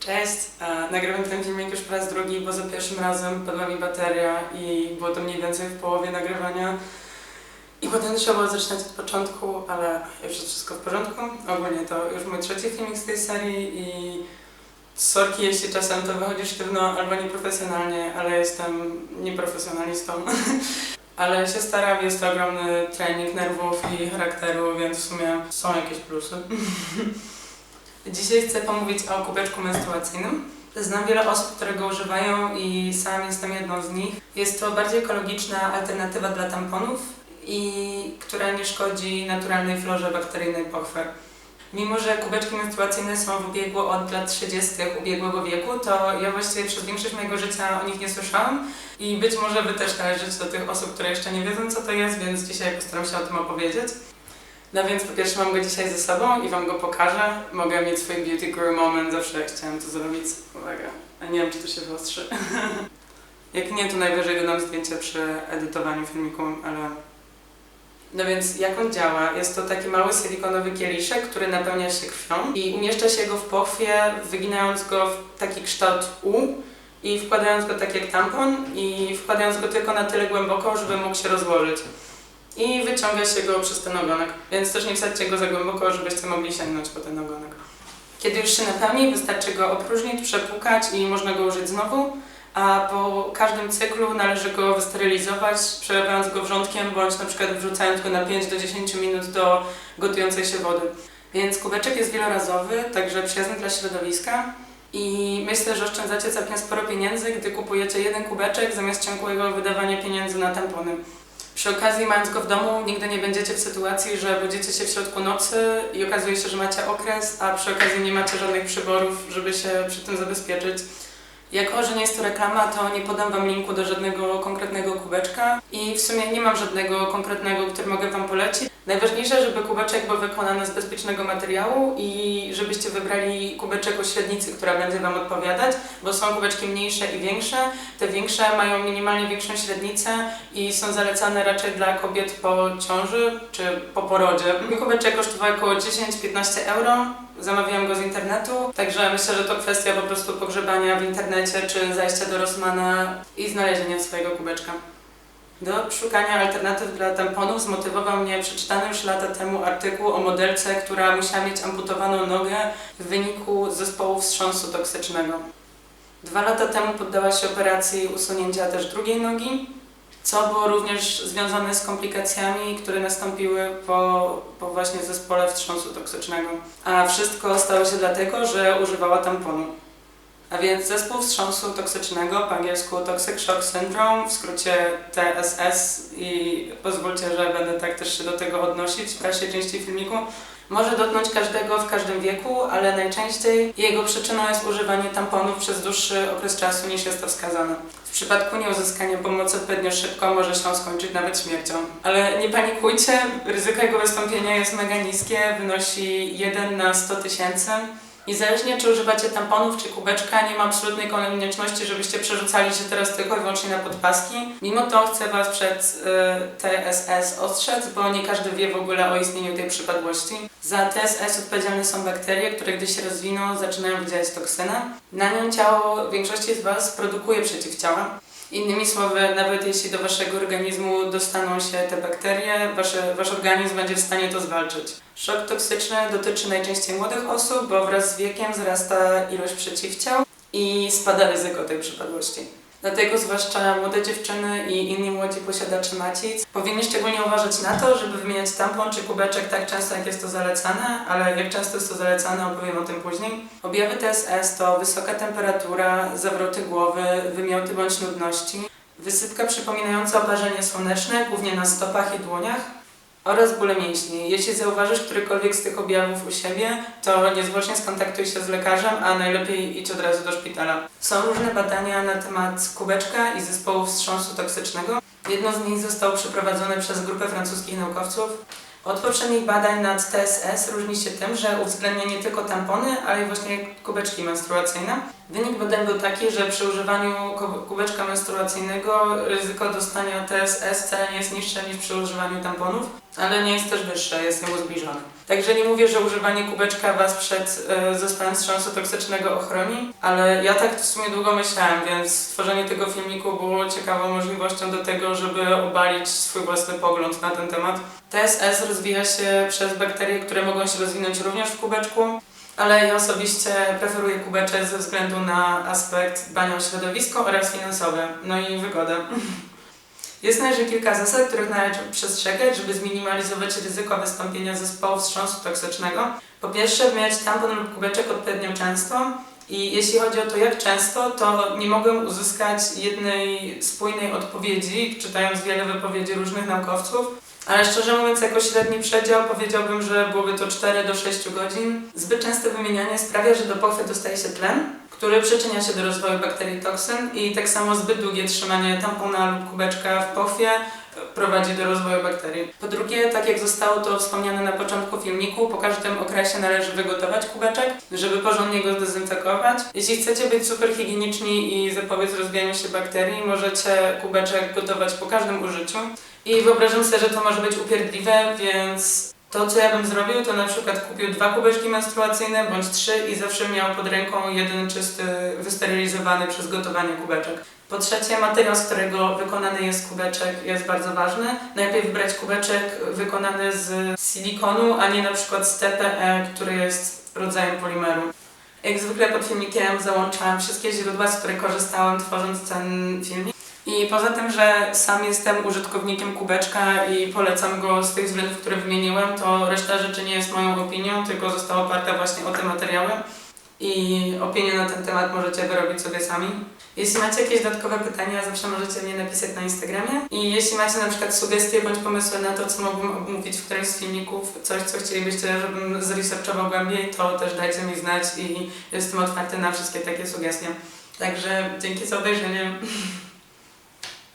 Cześć, nagrywam ten filmik już po raz drugi, bo za pierwszym razem padła mi bateria i było to mniej więcej w połowie nagrywania. I potem trzeba było zaczynać od początku, ale już jest wszystko w porządku. Ogólnie to już mój trzeci filmik z tej serii i sorki, jeśli czasem to wychodzi sztywno albo nieprofesjonalnie, ale jestem nieprofesjonalistą. ale się staram, jest to ogromny trening nerwów i charakteru, więc w sumie są jakieś plusy. Dzisiaj chcę pomówić o kubeczku menstruacyjnym. Znam wiele osób, które go używają i sam jestem jedną z nich. Jest to bardziej ekologiczna alternatywa dla tamponów i która nie szkodzi naturalnej florze bakteryjnej pochwy. Mimo, że kubeczki menstruacyjne są w ubiegu od lat 30. ubiegłego wieku, to ja właściwie przez większość mojego życia o nich nie słyszałam i być może Wy też należycie do tych osób, które jeszcze nie wiedzą, co to jest, więc dzisiaj postaram się o tym opowiedzieć. No więc po pierwsze mam go dzisiaj ze sobą i Wam go pokażę. Mogę mieć swój beauty guru moment, zawsze chciałam to zrobić. Uwaga, a nie wiem czy to się wyostrzy. Jak nie, to najwyżej dodam zdjęcie przy edytowaniu filmiku, ale... No więc jak on działa? Jest to taki mały silikonowy kieliszek, który napełnia się krwią i umieszcza się go w pochwie, wyginając go w taki kształt U i wkładając go tak jak tampon i wkładając go tylko na tyle głęboko, żeby mógł się rozłożyć i wyciąga się go przez ten ogonek. Więc też nie wsadźcie go za głęboko, żebyście mogli sięgnąć po ten ogonek. Kiedy już się napełni, wystarczy go opróżnić, przepłukać i można go użyć znowu, a po każdym cyklu należy go wysterylizować, przelewając go wrzątkiem bądź na przykład wrzucając go na 5 do 10 minut do gotującej się wody. Więc kubeczek jest wielorazowy, także przyjazny dla środowiska. I myślę, że oszczędzacie całkiem sporo pieniędzy, gdy kupujecie jeden kubeczek zamiast ciągłego wydawania pieniędzy na tampony. Przy okazji, mając go w domu, nigdy nie będziecie w sytuacji, że budzicie się w środku nocy i okazuje się, że macie okres, a przy okazji nie macie żadnych przyborów, żeby się przy tym zabezpieczyć. Jako, że nie jest to reklama, to nie podam Wam linku do żadnego konkretnego kubeczka i w sumie nie mam żadnego konkretnego, który mogę Wam polecić. Najważniejsze, żeby kubeczek był wykonany z bezpiecznego materiału i żebyście wybrali kubeczek o średnicy, która będzie Wam odpowiadać, bo są kubeczki mniejsze i większe. Te większe mają minimalnie większą średnicę i są zalecane raczej dla kobiet po ciąży czy po porodzie. Mój kubeczek kosztował około 10-15 euro. Zamawiałam go z internetu, także myślę, że to kwestia po prostu pogrzebania w internecie czy zajścia do Rossmana i znalezienia swojego kubeczka. Do szukania alternatyw dla tamponów zmotywował mnie przeczytany już lata temu artykuł o modelce, która musiała mieć amputowaną nogę w wyniku zespołu wstrząsu toksycznego. Dwa lata temu poddała się operacji usunięcia też drugiej nogi, co było również związane z komplikacjami, które nastąpiły po, po właśnie zespole wstrząsu toksycznego. A wszystko stało się dlatego, że używała tamponu. A więc zespół wstrząsu toksycznego, po angielsku Toxic Shock Syndrome, w skrócie TSS i pozwólcie, że będę tak też się do tego odnosić w dalszej części filmiku, może dotknąć każdego w każdym wieku, ale najczęściej jego przyczyną jest używanie tamponów przez dłuższy okres czasu niż jest to wskazane. W przypadku nieuzyskania pomocy odpowiednio szybko może się skończyć nawet śmiercią. Ale nie panikujcie, ryzyko jego wystąpienia jest mega niskie, wynosi 1 na 100 tysięcy. Niezależnie czy używacie tamponów czy kubeczka, nie ma absolutnej konieczności, żebyście przerzucali się teraz tylko i wyłącznie na podpaski. Mimo to chcę Was przed y, TSS ostrzec, bo nie każdy wie w ogóle o istnieniu tej przypadłości. Za TSS odpowiedzialne są bakterie, które gdy się rozwiną, zaczynają wydzielać toksynę. Na nią ciało większości z Was produkuje przeciwciała. Innymi słowy, nawet jeśli do waszego organizmu dostaną się te bakterie, wasze, wasz organizm będzie w stanie to zwalczyć. Szok toksyczny dotyczy najczęściej młodych osób, bo wraz z wiekiem wzrasta ilość przeciwciał i spada ryzyko tej przypadłości. Dlatego zwłaszcza młode dziewczyny i inni młodzi posiadacze macic powinni szczególnie uważać na to, żeby wymieniać tampon czy kubeczek tak często, jak jest to zalecane, ale jak często jest to zalecane, opowiem o tym później. Objawy TSS to wysoka temperatura, zawroty głowy, wymioty bądź nudności, wysypka przypominająca oparzenie słoneczne, głównie na stopach i dłoniach, oraz bóle mięśni. Jeśli zauważysz którykolwiek z tych objawów u siebie, to niezwłocznie skontaktuj się z lekarzem, a najlepiej idź od razu do szpitala. Są różne badania na temat kubeczka i zespołu wstrząsu toksycznego. Jedno z nich zostało przeprowadzone przez grupę francuskich naukowców. Od poprzednich badań nad TSS różni się tym, że uwzględnia nie tylko tampony, ale i właśnie kubeczki menstruacyjne. Wynik badań był taki, że przy używaniu kubeczka menstruacyjnego ryzyko dostania TSS wcale nie jest niższe niż przy używaniu tamponów, ale nie jest też wyższe, jest niemu zbliżone. Także nie mówię, że używanie kubeczka Was przed e, zespołem wstrząsu toksycznego ochroni, ale ja tak w sumie długo myślałem, więc stworzenie tego filmiku było ciekawą możliwością do tego, żeby obalić swój własny pogląd na ten temat. TSS rozwija się przez bakterie, które mogą się rozwinąć również w kubeczku, ale ja osobiście preferuję kubecze ze względu na aspekt dbania o środowisko oraz finansowe, no i wygodę. Jest należy kilka zasad, których należy przestrzegać, żeby zminimalizować ryzyko wystąpienia zespołu wstrząsu toksycznego. Po pierwsze, wymieniać tampon lub kubeczek odpowiednio często. I jeśli chodzi o to, jak często, to nie mogłem uzyskać jednej spójnej odpowiedzi, czytając wiele wypowiedzi różnych naukowców. Ale szczerze mówiąc, jako średni przedział powiedziałbym, że byłoby to 4 do 6 godzin. Zbyt częste wymienianie sprawia, że do pochwy dostaje się tlen, który przyczynia się do rozwoju bakterii toksyn i tak samo zbyt długie trzymanie tampona lub kubeczka w pochwie prowadzi do rozwoju bakterii. Po drugie, tak jak zostało to wspomniane na początku filmiku, po każdym okresie należy wygotować kubeczek, żeby porządnie go zdezynfekować. Jeśli chcecie być super higieniczni i zapobiec rozwijaniu się bakterii, możecie kubeczek gotować po każdym użyciu. I wyobrażam sobie, że to może być upierdliwe, więc to, co ja bym zrobił, to na przykład kupił dwa kubeczki menstruacyjne bądź trzy i zawsze miał pod ręką jeden czysty, wysterylizowany przez gotowanie kubeczek. Po trzecie, materiał, z którego wykonany jest kubeczek jest bardzo ważny. Najlepiej wybrać kubeczek wykonany z silikonu, a nie na przykład z TPE, który jest rodzajem polimeru. Jak zwykle pod filmikiem załączałam wszystkie źródła, z których korzystałam tworząc ten filmik. I poza tym, że sam jestem użytkownikiem kubeczka i polecam go z tych względów, które wymieniłem, to reszta rzeczy nie jest moją opinią, tylko została oparta właśnie o te materiały. I opinię na ten temat możecie wyrobić sobie sami. Jeśli macie jakieś dodatkowe pytania, zawsze możecie mnie napisać na Instagramie. I jeśli macie na przykład sugestie bądź pomysły na to, co mógłbym omówić w którymś z filmików, coś, co chcielibyście, żebym zresearchował głębiej, to też dajcie mi znać i jestem otwarty na wszystkie takie sugestie. Także dzięki za obejrzenie.